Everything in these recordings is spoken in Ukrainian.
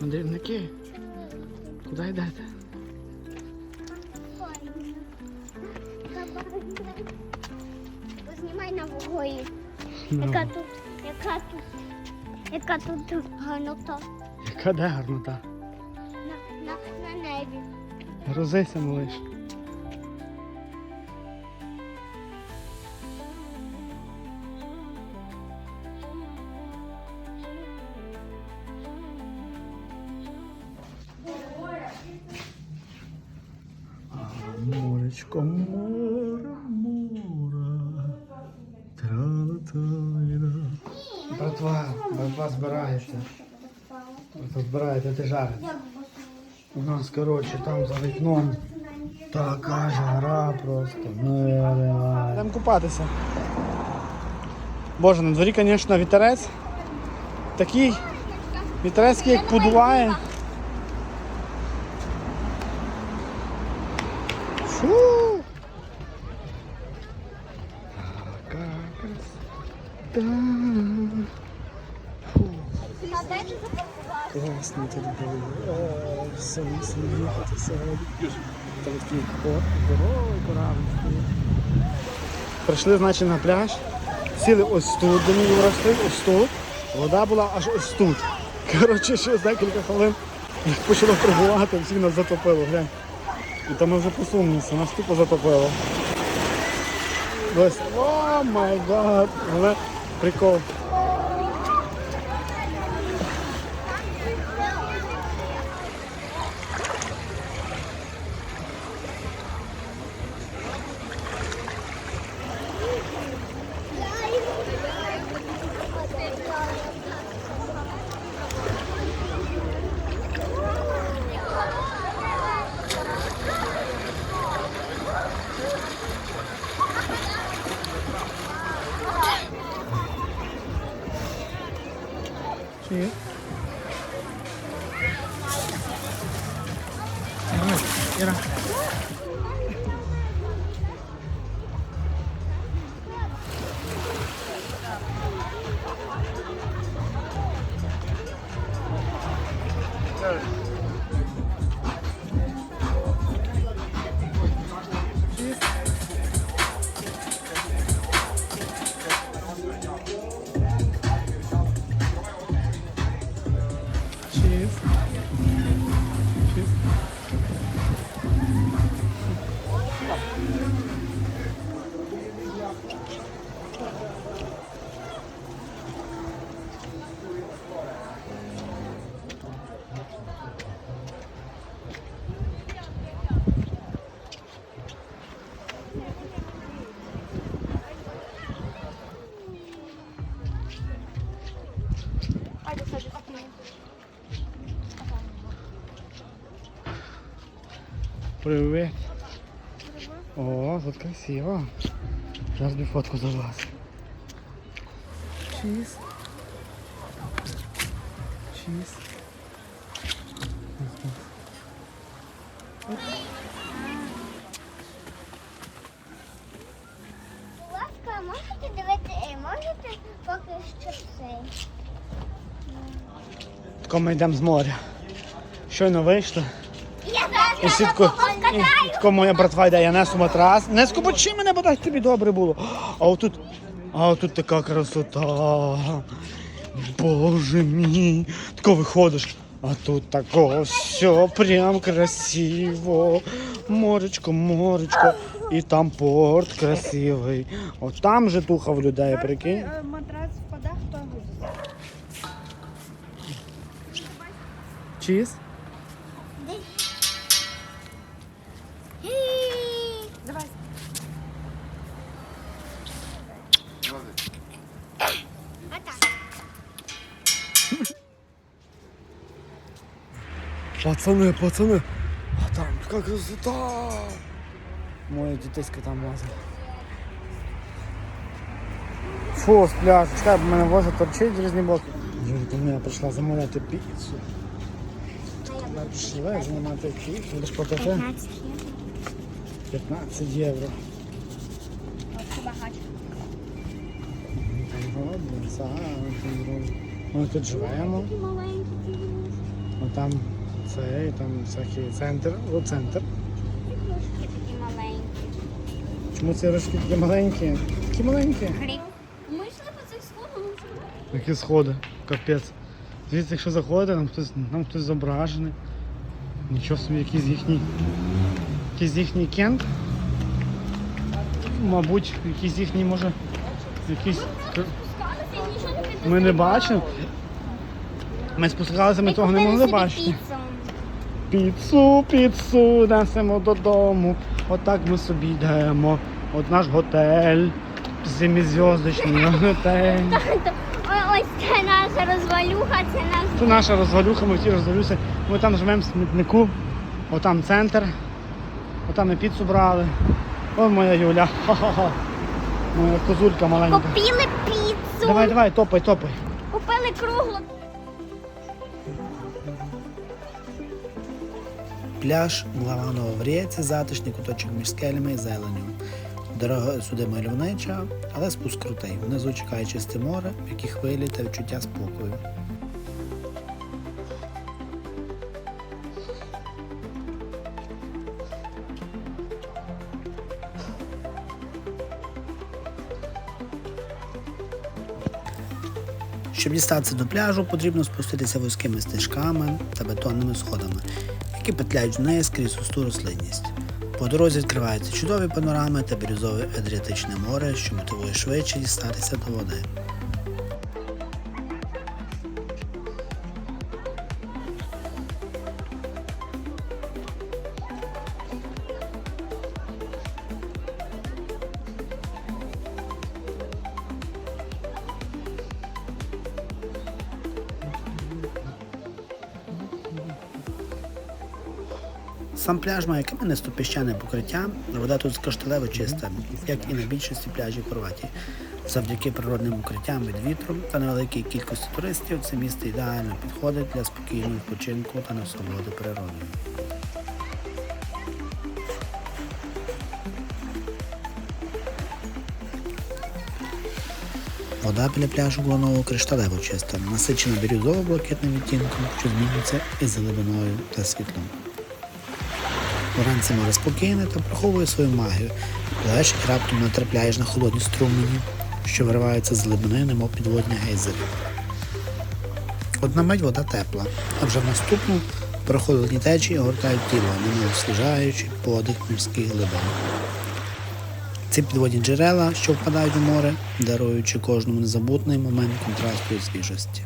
Мандрівники, куди йдете? Познімай на вугої. No. Яка тут, яка тут, яка тут гарнота яка де гарнота. на, на, на небі. Грузися, малиш. Моречко, море, море. Братва, братва збирається. Братва збирається, ти жариться. У нас, коротше, там за вікном така жара просто нереальна. Йдемо купатися. Боже, на дворі, звісно, вітерець. Такий вітерець, як подуває. Фу! Така красота. Фу. А де ти запаркував? О, все мусимо їхати сьогодні. Там. Прийшли, значить, на пляж. Сіли ось тут, мій Юра стоїть, ось тут. Вода була аж ось тут. Коротше, ще декілька хвилин почало прибувати, всі нас затопило, глянь. І то ми вже посунулися, нас тупо затопило. Ось, о май гад, але прикол. Привет. О, тут красиво. Зараз би фотку за вас. Чиз. Чиз. Будь ласка, можете дивити, е, можете поки що цей. Тако ми йдемо з моря. Щойно вийшли. Я зараз І тако моя братва йде, я несу матрас. Не скопочи мене, бодай тобі добре було. А отут, а отут така красота. Боже мій. Тако виходиш. А тут такого все прям красиво. Моречко, моречко. І там порт красивий. От там же туха в людей, прикинь. Е, Матрас впаде, хто? Чіз? Пацани, пацани. А там така красота. Моє дітиська там лазить. Фу, з пляжу. Чекай, бо мене воза торчить в різні боки. Юрка мене прийшла замовляти піцу. Ми Пішли знімати піцу. Будеш платити 15 євро. Годно, Ми тут живемо. Маленький. Там цей, там всякий центр, о, центр. Ігрушки такі маленькі. Чому ці рожки такі маленькі? Такі маленькі. Ми йшли по цих сходах. Які сходи, капець. Дивіться, якщо заходите, нам хтось, нам хтось зображений. Нічого собі, якийсь їхній. Якийсь їхній кент. Мабуть, якийсь їхній може. Якийсь. І. Ми не бачимо. Ми спускалися, ми того не могли бачити. піцу. Піцу, піцу, несемо додому. Отак ми собі йдемо. От наш готель. Семизв'язочний готель. Ось це наша розвалюха, це наш Це наша розвалюха, ми всі розвалюся. Ми там живемо в смітнику. Отам центр. Отам ми піцу брали. О, моя Юля. Ха-ха-ха. Моя козулька маленька. Купили піцу. Давай, давай, топай, топай. Купили круглу. Пляж Главанова в Ріці, затишний куточок між скелями і зеленю. Дорога сюди мальовнича, але спуск крутий. Внизу чекає чисте море, м'які хвилі та відчуття спокою. Щоб дістатися до пляжу, потрібно спуститися вузькими стежками та бетонними сходами, які петляють з неї скрізь густу рослинність. По дорозі відкриваються чудові панорами та бірюзове Адріатичне море, що мотивує швидше дістатися до води. Сам пляж має кам'янисто піщане покриття, вода тут кришталево чиста, як і на більшості пляжів Хорватії. Завдяки природним укриттям від вітру та невеликій кількості туристів це місце ідеально підходить для спокійного відпочинку та насолоди природою. Вода біля пляжу головного кришталево чиста, насичена бірюзово-блакитним відтінком, що змінюється із глибиною та світлом. Вранці море спокійне та приховує свою магію. Пливеш і раптом натрапляєш на холодні струмені, що вириваються з глибини, немов підводні гейзери. Одна мить вода тепла, а вже в наступну прохолодні течії огортають тіло, немов освіжаючи подих морських глибин. Ці підводні джерела, що впадають у море, даруючи кожному незабутний момент контрасту і свіжості.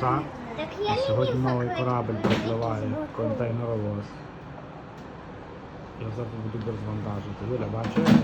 Біля А Сьогодні новий корабель корабль припливає, контейнеровоз. Я завтра буду безвантажити. Юля, бачиш?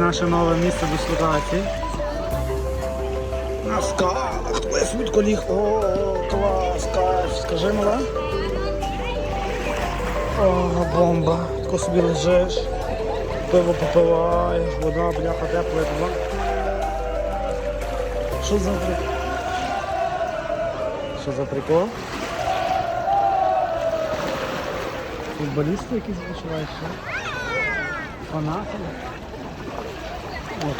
Наше нове місце дислокації? На скалах, твоє швидко ліг. О, клас, кайф. Скажи мала. О, бомба. Тако собі лежиш. Пиво попиваєш, вода, бляха, тепла, тепла. Що за прикол? Що за прикол? Футболісти якісь відчуваєш, що? Фанати? От,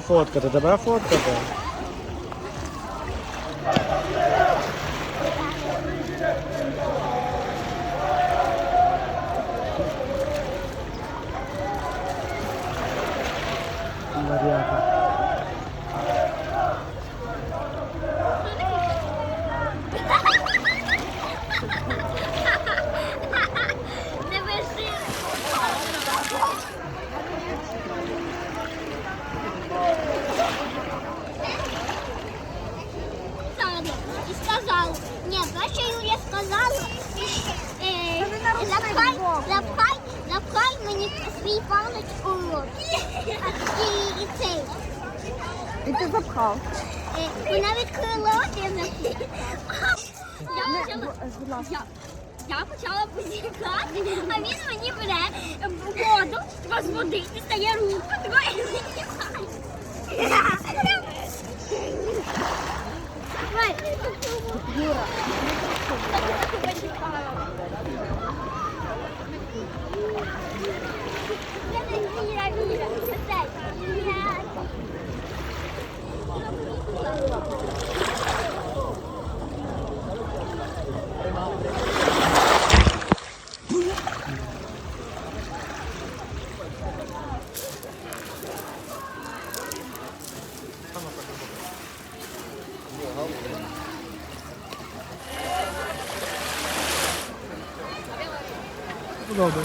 фоткати? Тебе фоткати? Варіанти. Не виши. Саня, і сказав. Ні, перше Юля сказала. Е, запхай, запхай, запхай мені свій палець у рот. А, І, і цей. І ти запхав. Е, Вона відкрила рот, я запхав. Я почала, Будь ласка. я почала позікати, а він мені бере воду, типа з води, дістає руку, тако і витікає. Юра. Віра, Віра, оцей. Віра. Добре.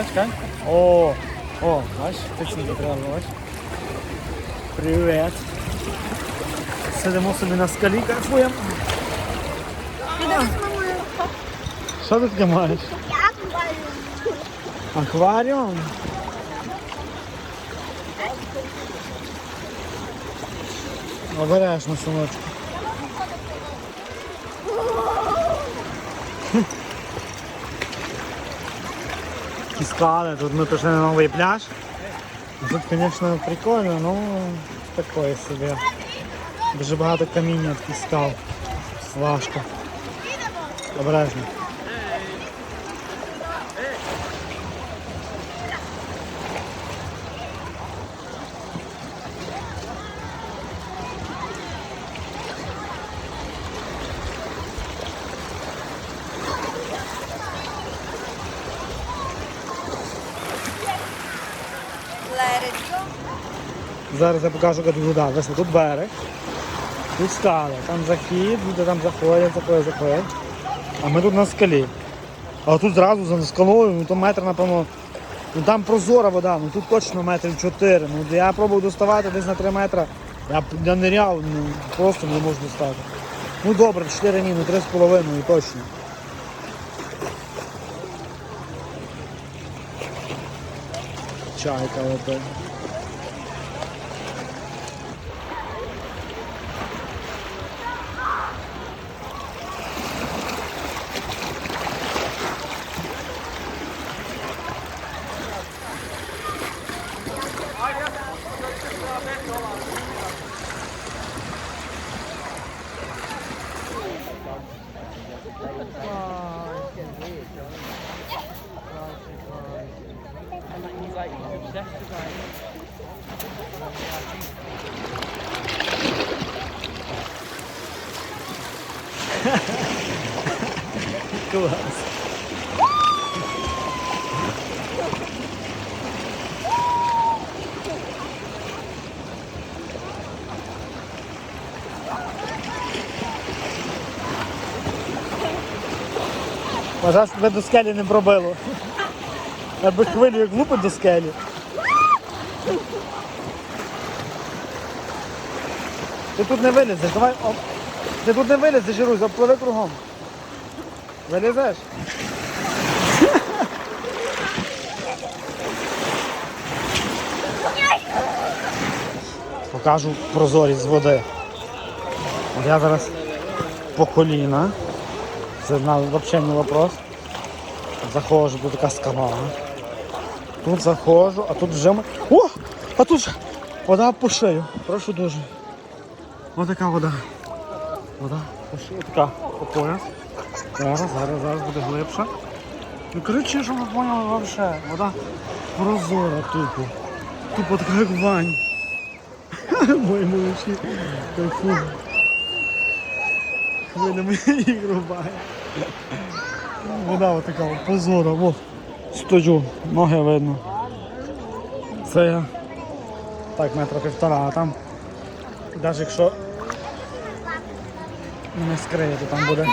Чекай, чекай. О, о, бач, тичненько треба, бач. Привет. Сидимо собі на скалі, кайфуємо. Що ти таке маєш? Акваріум? Обережно, синочку. Такі скали, тут ми пішли на новий пляж. Тут, звісно, прикольно, ну такое собі. Дуже багато каміння таких скал. Важко. Обережно. Зараз я покажу, тут вода. Весело. Тут берег, тут скали, там захід, люди там заходять, заходять, заходять. А ми тут на скалі. А тут зразу за скалою, ну то метр, напевно, ну там прозора вода, ну тут точно метрів 4. Ну я пробував доставати десь на 3 метри. Я, я ниряв, ну просто не можу достати. Ну добре, 4 ні, ну 3,5 точно. Tchau, Recaopa. Бажаш, тебе до скелі не пробило. Аби хвилю як лупить до скелі. Ти тут не вилізеш, давай. Оп. Ти тут не вилізеш, Ірусь, обпливи кругом. Вилізеш? Покажу прозорість з води. От я зараз по коліна. Це взагалі не вопрос. Заходжу, тут така скала. Тут заходжу, а тут вже ми. О! А тут же вода по шию. Прошу дуже. Ось така вода. Вода по шию. Така по пояс. Зараз, зараз, зараз буде глибше. Ну коротше, що ви поняли взагалі. Вода прозора тупо. Тупо така як вань. Мої молодші кайфують. Хвилями їх рубає. Вода отака така позора, вот Стою, ноги видно. Це я. Так, метра півтора, а там. Навіть якщо не скриє, то там буде.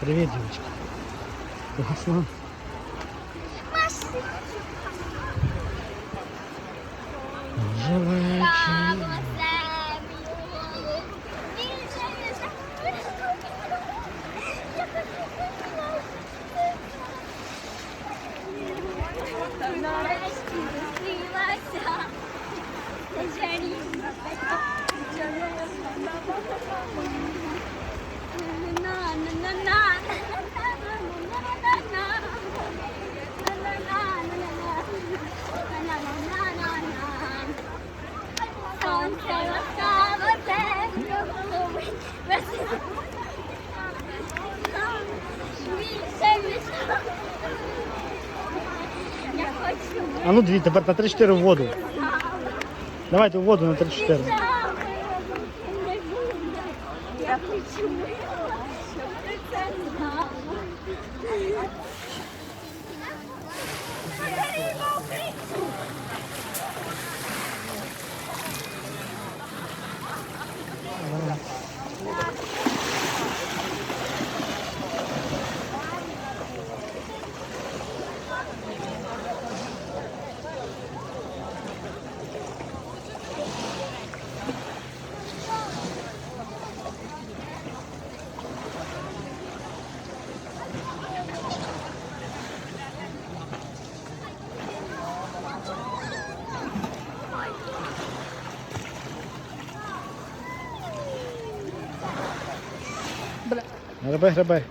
Привіт, дівчинка. Класно. Ну дві, тепер на 3-4 в воду. Давайте в воду на 3-4. Я хочу, Гриби, гриби.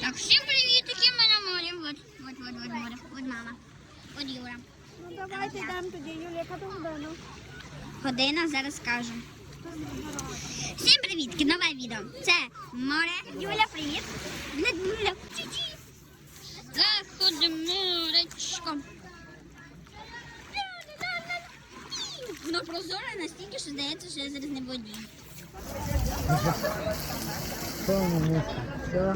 Так, всім привітики, ми на морі. Вот, вот, вот, вот море. Вот мама. От Юра. Ну давайте йдемо тоді, Юлія, яка там година? Година, зараз скажу. gerekiyor.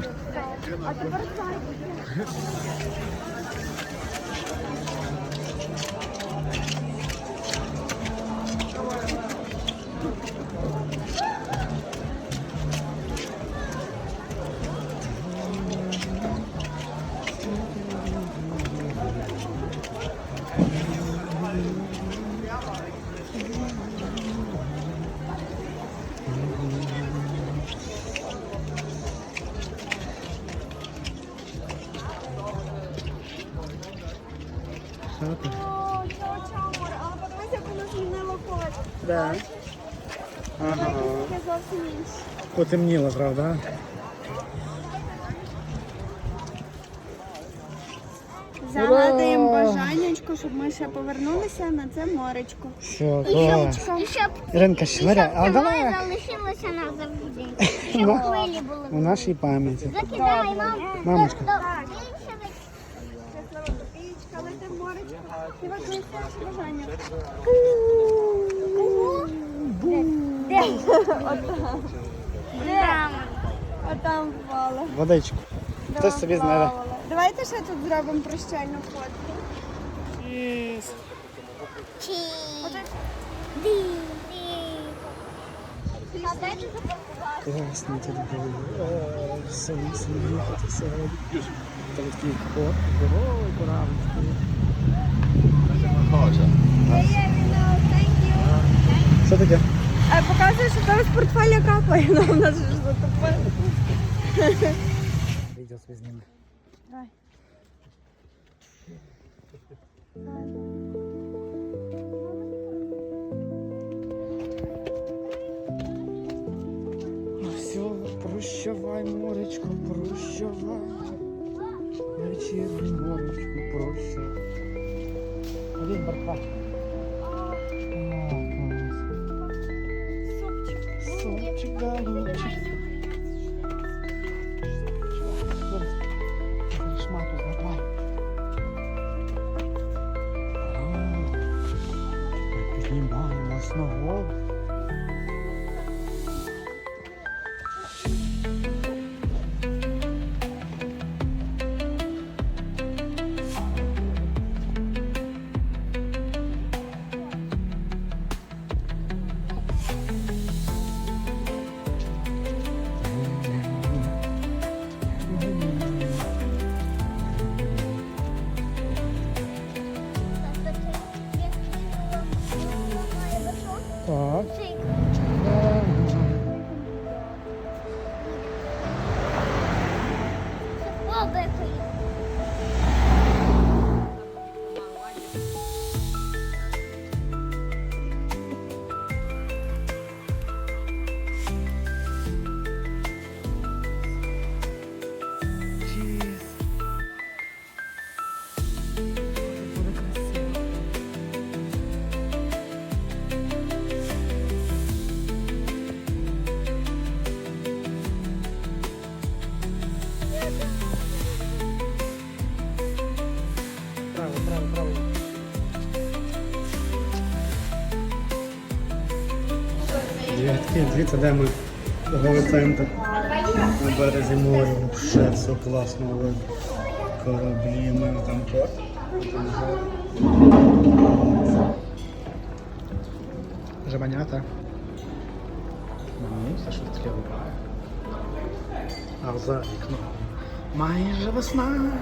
Потемніло, правда? Загадуємо бажаннячко, щоб ми ще повернулися на це моречко. Все, І і щоб, Іринка, і щоб швиря, а давай залишилося назавжди. Щоб На- хвилі були. у нашій пам'яті. Закидай, мам. Мамочка. До- більше ви- Щаслива копійка, летим не бажання. Там. Впало. Водичку. Хтось собі знайде. Давайте ще тут зробимо прощальну фотку. А де ти запакував? Класно тут було. Ой, Все мусимо їхати сьогодні. Там такий кот, здоровий корабль. Що таке? А показує, що там з портфеля капає, але в нас ж затопило. Відео собі зніме. Давай. Ну все, прощавай, моречко, прощавай. Вечірнє моречко, прощавай. Один братва. Піднімаємось дивіться, де ми торговий центр на березі моря. Все, все класно видно. Кораблі, ми там порт. Жабанята. Мені все щось таке випає. А за вікном майже весна.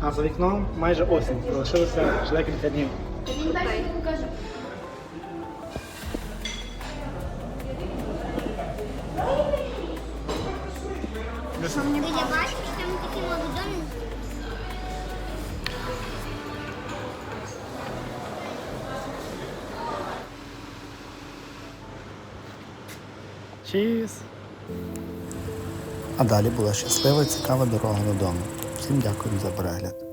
А за вікном майже осінь. Залишилося ще декілька днів. А далі була щаслива і цікава дорога додому. Всім дякую за перегляд.